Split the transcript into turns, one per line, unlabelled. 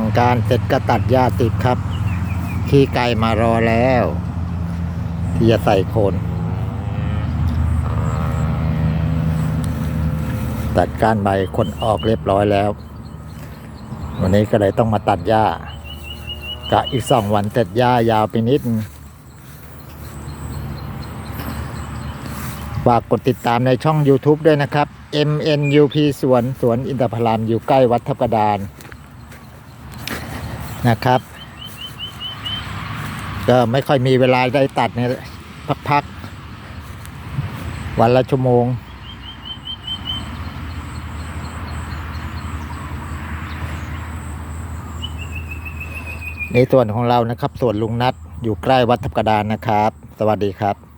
งการเสร็จก็ตัดหญ้าติดครับ ขี้ไก่มารอแล้ว ที่จะใส่โคน ตัดก้านใบคนออกเรียบร้อยแล้ว วันนี้ก็เลยต้องมาตัดหญ้ากะอีกสองวันเสร็จหญ้ายาวไปนิดฝากกดติดตามในช่อง YouTube ด้วยนะครับ MNUP สวน สวนอินทผลัมอยู่ใกล้วัดทับกระดาน นะครับ ก็ไม่ค่อยมีเวลาได้ตัดเนี่ยพักๆ วันละชั่วโมง ในส่วนของเรานะครับ ส่วนลุงนัดอยู่ใกล้วัดทับกระดานนะครับ สวัสดีครับ